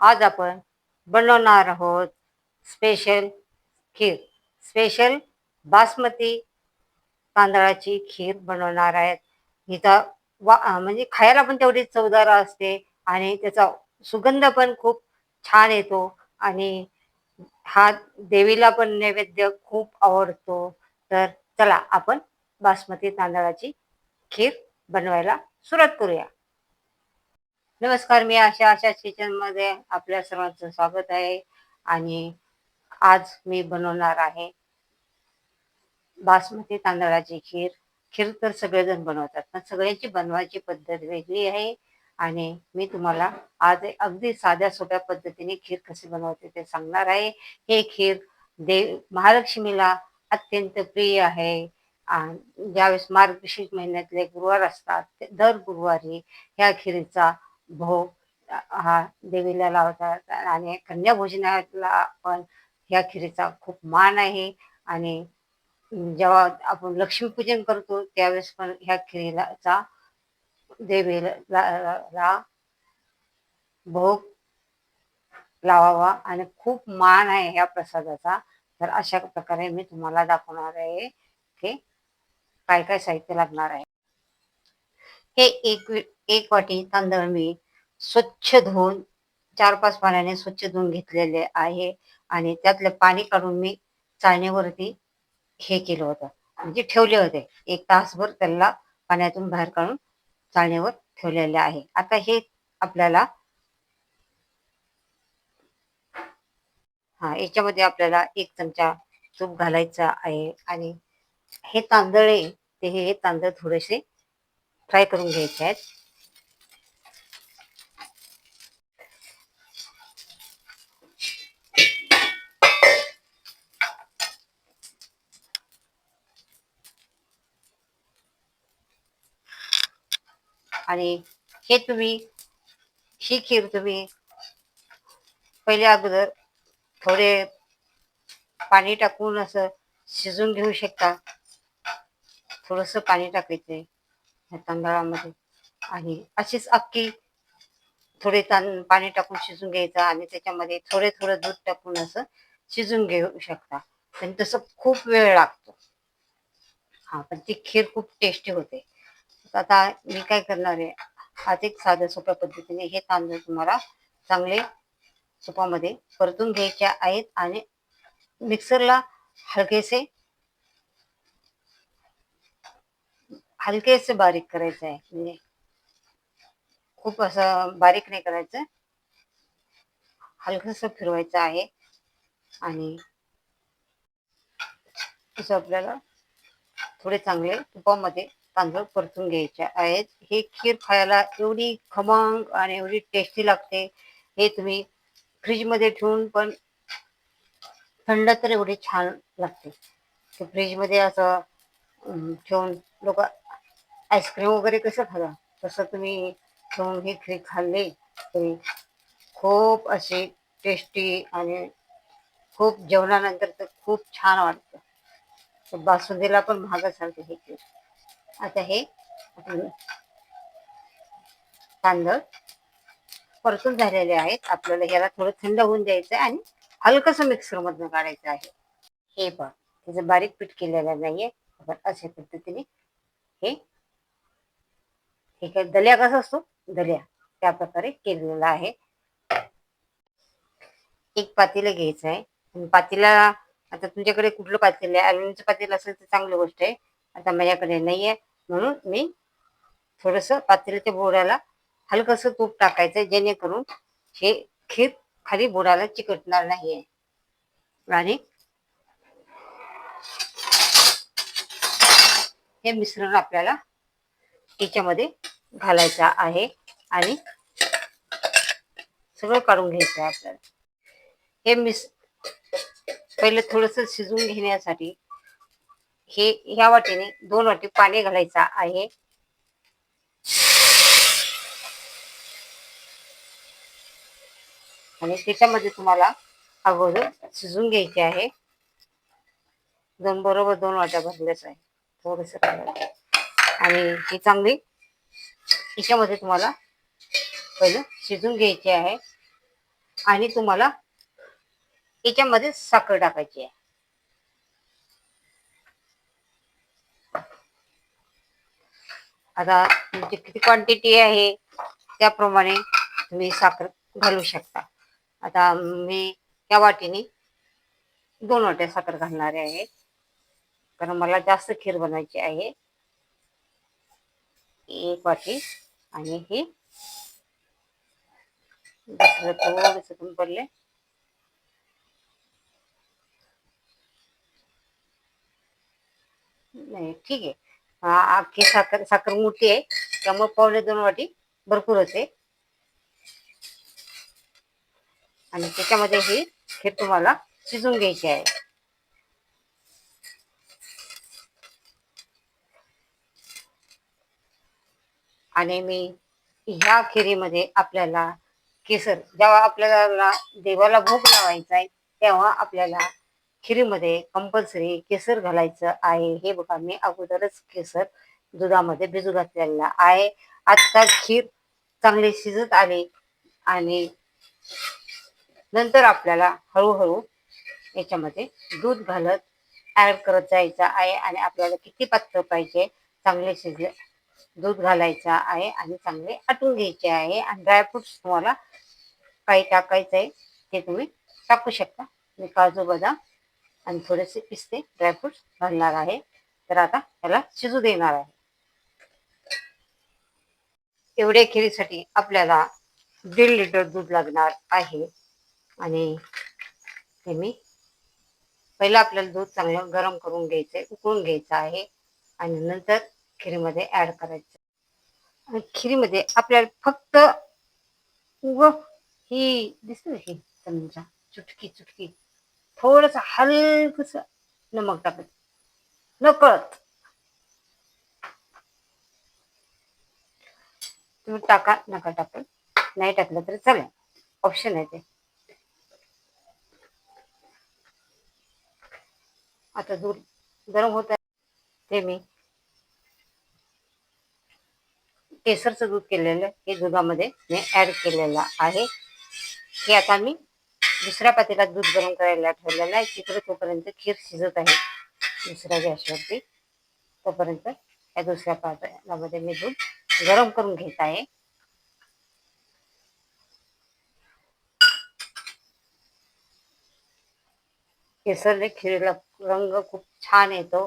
आज आपण बनवणार आहोत स्पेशल खीर. स्पेशल बासमती तांदळाची खीर बनवणार आहेत. इथं वा म्हणजे खायला पण तेवढी चवदार असते आणि त्याचा सुगंध पण खूप छान येतो आणि हा देवीला पण नैवेद्य खूप आवडतो. तर चला आपण बासमती तांदळाची खीर बनवायला सुरुवात करूया. नमस्कार मी आशा आशा किचनमध्ये आपल्या सर्वांचं स्वागत आहे. आणि आज मी बनवणार आहे बासमती तांदळाची खीर. खीर तर सगळेजण बनवतात पण सगळ्यांची बनवायची पद्धत वेगळी आहे. आणि मी तुम्हाला आज अगदी साध्या सोप्या पद्धतीने खीर कशी बनवते ते सांगणार आहे. हे खीर देव महालक्ष्मीला अत्यंत प्रिय आहे. आणि ज्यावेळेस मार्गशीर्ष महिन्यातले गुरुवार असतात ते दर गुरुवारी ह्या खीरीचा भोग हा देवीला लावतात आणि कन्याभोजनाला पण ह्या खीरीचा खूप मान आहे. आणि जेव्हा आपण लक्ष्मीपूजन करतो त्यावेळेस पण ह्या खिरीलाचा देवीला ला भोग लावावा आणि खूप मान आहे ह्या प्रसादाचा. तर अशा प्रकारे मी तुम्हाला दाखवणार आहे की काय काय साहित्य लागणार आहे. हे एक एक वाटी तांदळ मी स्वच्छ धुवून चार पाच पाण्याने स्वच्छ धुवून घेतलेले आहे. आणि त्यातलं पाणी काढून मी चाळणीवरती हे केलं होतं. म्हणजे ठेवले होते. एक तासभर त्याला पाण्यातून बाहेर काढून चाळणीवर ठेवलेले आहे. आता हे आपल्याला हा याच्यामध्ये आपल्याला एक चमचा तूप घालायचा आहे. आणि हे तांदळ आहे ते हे तांदळ थोडेसे फ्राय करून घ्यायचे आहेत. आणि हे तुम्ही ही खीर तुम्ही पहिले अगोदर थोडे पाणी टाकून असं शिजून घेऊ शकता. थोडस पाणी टाकायचंय तांदळामध्ये. आणि अशीच अख्खी थोडे तां पाणी टाकून शिजून घ्यायचं आणि त्याच्यामध्ये थोडे थोडं दूध टाकून असं शिजून घेऊ शकता. पण तसं खूप वेळ लागतो. हा पण ती खीर खूप टेस्टी होते. आता मी काय करणार आहे आज एक साध्या सोप्या पद्धतीने हे तांदूळ तुम्हाला चांगले सुपामध्ये परतून घ्यायचे आहेत आणि मिक्सरला हलकेसे हलकेच बारीक करायचं आहे. म्हणजे खूप असं बारीक नाही करायचं. हलकस फिरवायचं आहे. आणि असं आपल्याला थोडे चांगले तुपामध्ये तांदूळ परतून घ्यायचे आहेत. हे खीर खायला एवढी खमंग आणि एवढी टेस्टी लागते. हे तुम्ही फ्रीजमध्ये ठेवून पण थंड तर एवढी छान लागते. फ्रीजमध्ये असं ठेवून लोक आईस्क्रीम वगैरे कसं खाला तसं तुम्ही ठेवून ही खीर खाल्ली तरी खूप अशी टेस्टी आणि खूप जेवणानंतर तर खूप छान वाटतं. बासुंदीला पण महागासारखं हे खीर आता हे तांदळ परतून झालेले आहेत. आपल्याला ह्याला थोडं थंड होऊन द्यायचं आहे आणि हलकस मिक्सर मधनं काढायचं आहे. हे पण त्याचं बारीक पीठ केलेलं नाहीये. आपण अशा पद्धतीने हे ठीक आहे. दल्या कसा असतो? दल्या. त्या प्रकारे केलेला आहे. एक पातेलं घ्यायचं आहे. पातेला आता तुमच्याकडे कुठलं पातेलं आहे? अल्युमिनियमचं पातेलं असेल तर चांगली गोष्ट आहे. आता माझ्याकडे नाही आहे म्हणून मी थोडस पातेल्याच्या बोराला हलकस तूप टाकायचं जेणेकरून हे खीर खाली बोराला चिकटणार नाहीये. आणि हे मिश्रण आपल्याला याच्यामध्ये घालायचा आहे आणि सगळं काढून घ्यायचं आहे आपल्याला. हे मिस पहिले थोडस शिजवून घेण्यासाठी हे ह्या वाटीने दोन वाटी पाणी घालायचं आहे. आणि त्याच्यामध्ये तुम्हाला अगोदर शिजून घ्यायचे आहे. दोन बरोबर दोन वाट्या भरल्याच आहे. थोडस आणि ही चांगली याच्यामध्ये तुम्हाला पहिलं शिजून घ्यायचे आहे. आणि तुम्हाला याच्यामध्ये साखर टाकायची आहे. आता तुमची किती क्वांटिटी आहे त्याप्रमाणे तुम्ही साखर घालू शकता. आता मी या वाटीने दोन वाट्या साखर घालणारे आहे. कारण मला जास्त खीर बनवायची आहे. एक वाटी आणि हे दुसरं थोडस कमी पडले नाही ठीक आहे. अख्खी साखर साखर मोठी आहे. त्यामुळे पावले दोन वाटी भरपूर होते. आणि त्याच्यामध्ये ही खीर तुम्हाला शिजून घ्यायची आहे. आणि मी ह्या खिरीमध्ये आपल्याला केसर जेव्हा आपल्याला देवाला भोग लावायचा आहे तेव्हा आपल्याला खिरीमध्ये कंपल्सरी केसर घालायचं आहे. हे बघा मी अगोदरच केसर दुधामध्ये भिजू घातलेला आहे. आत्ता खीर चांगली शिजत आली आणि नंतर आपल्याला हळूहळू याच्यामध्ये दूध घालत ऍड करत जायचं आहे आणि आपल्याला किती पात्र पाहिजे चांगले शिजले दूध घालायचं आहे आणि चांगले आटून घ्यायचे आहे. आणि ड्रायफ्रुट्स तुम्हाला काही टाकायचं आहे ते तुम्ही टाकू शकता. मी काजू बदाम आणि थोडेसे पिस्ते ड्रायफ्रुट्स घालणार आहे. तर आता त्याला शिजू देणार आहे. एवढ्या खिरीसाठी आपल्याला दीड लिटर दूध लागणार आहे. आणि ते मी पहिलं आपल्याला दूध चांगलं गरम करून घ्यायचं आहे उकळून घ्यायचं आहे. आणि नंतर खिरीमध्ये ऍड करायचं. आणि खिरीमध्ये आपल्याला फक्त व ही दिसते ही समजा चुटकी चुटकी. थोडस हलकस नमक टाकत नकळत. तुम्ही टाका नका टाकत नाही टाकलं तरी चालेल. ऑप्शन आहे ते. आता दूध गरम होत आहे ते मी केसरचं दूध केलेलं हे दुधामध्ये मी ऍड केलेलं आहे. हे आता मी दुसऱ्या पातेल्यात दूध गरम करायला ठेवलेलं आहे. तिकडे तोपर्यंत खीर शिजत आहे. दुसऱ्या गॅसवरती. तोपर्यंत या दुसऱ्या पातेल्यामध्ये मी दूध गरम करून घेत आहे. केसरने खिरीला रंग खूप छान येतो.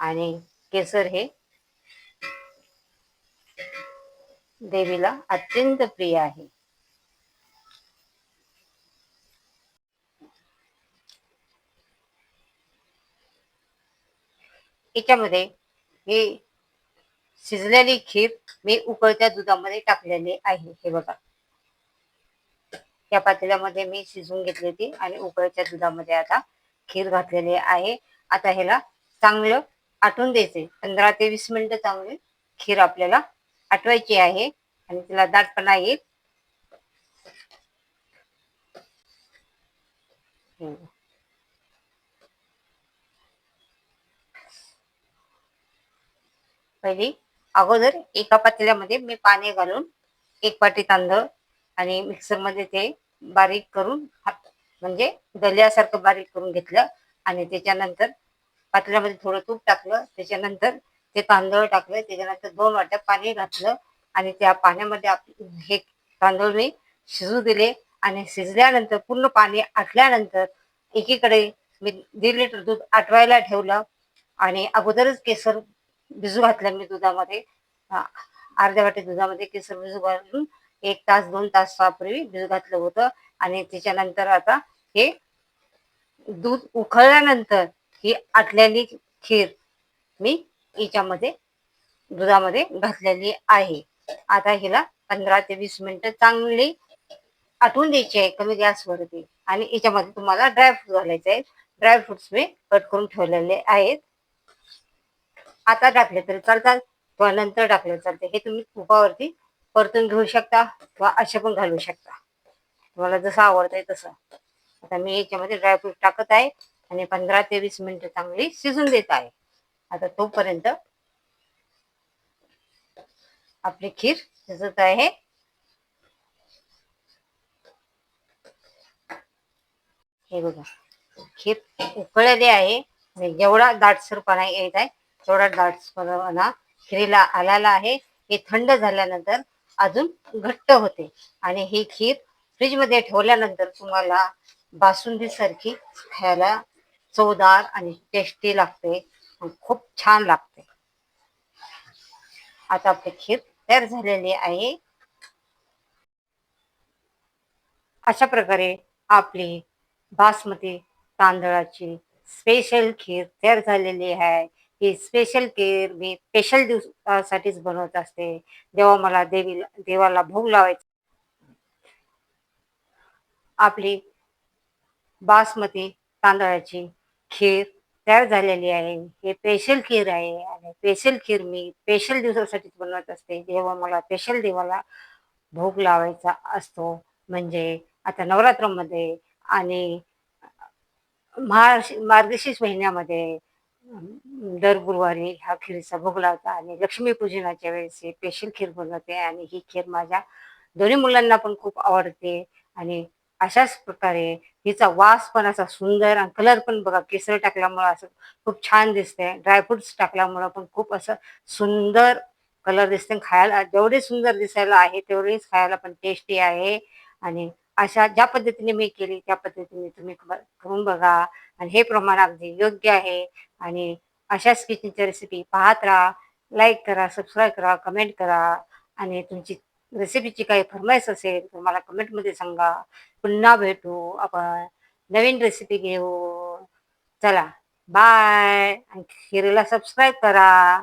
आणि केसर हे देवीला अत्यंत प्रिय आहे. याच्यामध्ये ही शिजलेली खीर मी उकळत्या दुधामध्ये टाकलेली आहे. हे बघा. या पातेल्यामध्ये मी शिजवून घेतली होती आणि उकळत्या दुधामध्ये आता खीर घातलेली आहे. आता ह्याला चांगलं आटून द्यायचे पंधरा ते वीस मिनिटं चांगली खीर आपल्याला आठवायची आहे आणि तिला दाटपणा येईल. पहिली अगोदर एका पातेल्यामध्ये मी पाणी घालून एक वाटी तांदूळ आणि मिक्सरमध्ये ते बारीक करून म्हणजे दल्यासारखं बारीक करून घेतलं आणि त्याच्यानंतर पातेल्यामध्ये थोडं तूप टाकलं. त्याच्यानंतर ते तांदूळ टाकले त्याच्यानंतर दोन वाट्या पाणी घातलं आणि त्या पाण्यामध्ये हे तांदूळ मी शिजू दिले आणि शिजल्यानंतर पूर्ण पाणी आटल्यानंतर एकीकडे मी दीड लिटर दूध आटवायला ठेवलं आणि अगोदरच केसर भिजू घातलं मी दुधामध्ये. अर्ध्या वाटी दुधामध्ये केसर भिजू घालून एक तास दोन तासापूर्वी भिजू घातलं होतं आणि त्याच्यानंतर आता हे दूध उखळल्यानंतर ही आटलेली खीर मी याच्यामध्ये दुधामध्ये घातलेली आहे. आता हिला पंधरा ते वीस मिनिटं चांगली आटवून द्यायची आहे कमी गॅसवरती. आणि याच्यामध्ये तुम्हाला ड्रायफ्रूट घालायचे आहेत. ड्रायफ्रुट्स मी कट करून ठेवलेले आहेत. आता टाकले तरी चालतात किंवा नंतर टाकले चालते. हे तुम्ही तुपावरती परतून घेऊ शकता किंवा असे पण घालू शकता. तुम्हाला जसं आवडतंय तसं. आता मी याच्यामध्ये ड्रायफ्रूट टाकत आहे आणि पंधरा ते वीस मिनिटं चांगली शिजून देत आहे. आता तोपर्यंत आपली खीर शिजत आहे. हे बघा खीर उकळलेली आहे आणि जेवढा दाटसरपणा येत आहे तेवढा दाटसरपणा खिरीला आलेला आहे. हे थंड झाल्यानंतर अजून घट्ट होते आणि ही खीर फ्रीजमध्ये ठेवल्यानंतर तुम्हाला बासुंदी सारखी खायला चवदार आणि टेस्टी लागते. खूप छान लागते. आता आपली खीर तयार झालेली आहे. अशा प्रकारे आपली बासमती तांदळाची स्पेशल खीर तयार झालेली आहे. ही स्पेशल खीर मी स्पेशल दिवसासाठीच बनवत असते. जेव्हा मला देवी देवाला भोग लावायचा. आपली बासमती तांदळाची खीर तयार झालेली आहे. हे स्पेशल खीर आहे आणि स्पेशल खीर मी स्पेशल दिवसासाठीच बनवत असते. जेव्हा मला स्पेशल देवाला भोग लावायचा असतो म्हणजे आता नवरात्रामध्ये आणि महाश मार्गशीर्ष महिन्यामध्ये दर गुरुवारी ह्या खीरचा भोग लावता आणि लक्ष्मीपूजनाच्या वेळेस हे स्पेशल खीर बनवते आणि ही खीर माझ्या दोन्ही मुलांना पण खूप आवडते आणि अशाच प्रकारे हिचा वास पण असा सुंदर आणि कलर पण बघा केसर टाकल्यामुळं असं खूप छान दिसते ड्रायफ्रुट्स टाकल्यामुळं पण खूप असं सुंदर कलर दिसते खायला जेवढे सुंदर दिसायला आहे तेवढेच खायला पण टेस्टी आहे. आणि अशा ज्या पद्धतीने मी केली त्या पद्धतीने तुम्ही करून बघा. आणि हे प्रमाण अगदी योग्य आहे. आणि अशाच किचनच्या रेसिपी पाहत राहा लाईक करा सबस्क्राईब करा कमेंट करा. आणि तुमची रेसिपीची काही फरमाईश असेल तर मला कमेंटमध्ये सांगा. पुन्हा भेटू. आपण नवीन रेसिपी घेऊ. चला. बाय आणि खिरीला सबस्क्राईब करा.